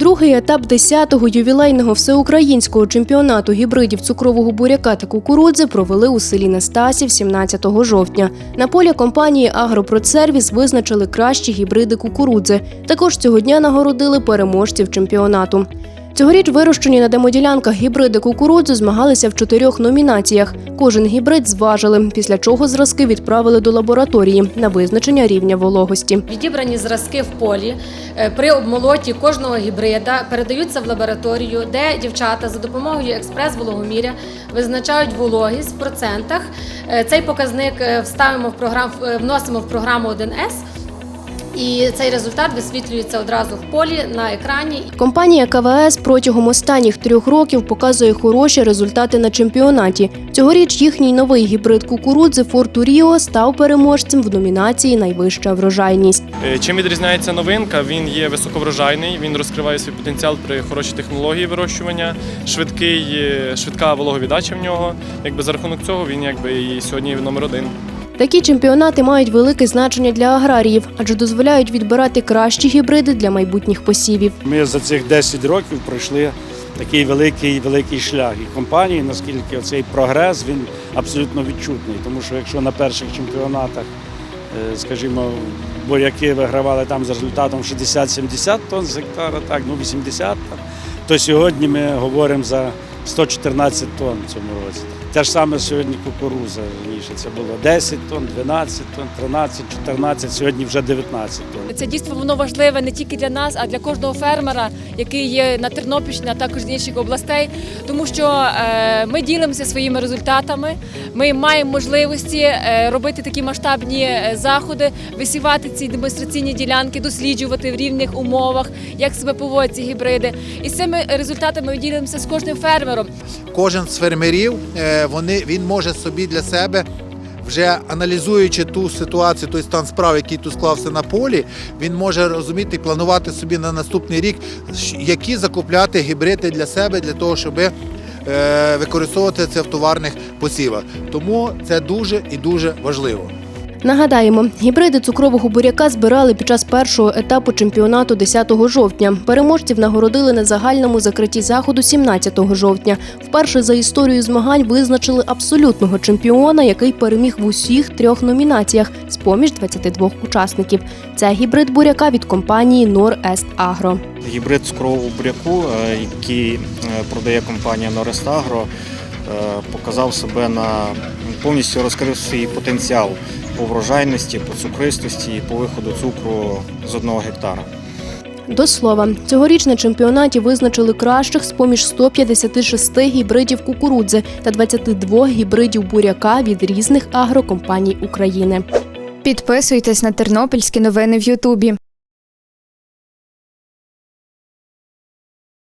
Другий етап 10-го ювілейного всеукраїнського чемпіонату гібридів цукрового буряка та кукурудзи провели у селі Нестасів 17 жовтня. На полі компанії Агропродсервіс визначили кращі гібриди кукурудзи. Також цього дня нагородили переможців чемпіонату. Цьогоріч вирощені на демоділянках гібриди кукурудзи змагалися в чотирьох номінаціях. Кожен гібрид зважили, після чого зразки відправили до лабораторії на визначення рівня вологості. Відібрані зразки в полі е, при обмолоті кожного гібрида передаються в лабораторію, де дівчата за допомогою експрес-вологоміря визначають вологість в процентах. Е, Цей показник е, вставимо в програм, вносимо в програму 1С. І цей результат висвітлюється одразу в полі на екрані. Компанія КВС протягом останніх трьох років показує хороші результати на чемпіонаті. Цьогоріч їхній новий гібрид кукурудзи Фортуріо став переможцем в номінації Найвища врожайність. Е, Чим відрізняється новинка? Він є високоврожайний, він розкриває свій потенціал при хорошій технології вирощування, швидкий, е, швидка вологовіддача в нього. Якби за рахунок цього він якби і сьогодні номер один. Такі чемпіонати мають велике значення для аграріїв, адже дозволяють відбирати кращі гібриди для майбутніх посівів. Ми за цих 10 років пройшли такий великий великий шлях. І компанії, наскільки цей прогрес він абсолютно відчутний. Тому що якщо на перших чемпіонатах, е, скажімо, буряки вигравали там за результатом 60-70 тонн з гектара, так, ну 80, то сьогодні ми говоримо за 114 тонн в цьому році. Те ж саме сьогодні кукуруза раніше. Це було 10 тонн, 12 тонн, 13, 14, сьогодні вже 19 тонн. Це дійство воно важливе не тільки для нас, а для кожного фермера, який є на Тернопільщині, а також з інших областей, тому що е, ми ділимося своїми результатами. Ми маємо можливості е, робити такі масштабні е, заходи, висівати ці демонстраційні ділянки, досліджувати в рівних умовах, як себе поводять ці гібриди. І з цими результатами ми ділимося з кожним фермером. Кожен з фермерів е, вони він може собі для себе. Вже аналізуючи ту ситуацію, той стан справ, який тут склався на полі, він може розуміти і планувати собі на наступний рік, які закупляти гібриди для себе, для того, щоб е, використовувати це в товарних посівах. Тому це дуже і дуже важливо. Нагадаємо, гібриди цукрового буряка збирали під час першого етапу чемпіонату 10 жовтня. Переможців нагородили на загальному закритті заходу 17 жовтня. Вперше за історію змагань визначили абсолютного чемпіона, який переміг в усіх трьох номінаціях з поміж 22 учасників. Це гібрид буряка від компанії Нор Ест Агро. Гібрид цукрового буряку, е, який е, продає компанія Agro, е, показав себе на повністю розкрив свій потенціал по врожайності, по цукристості і по виходу цукру з одного гектара. До слова, цьогоріч на чемпіонаті визначили кращих з поміж 156 гібридів кукурудзи та 22 гібридів буряка від різних агрокомпаній України. Підписуйтесь на тернопільські новини в Ютубі.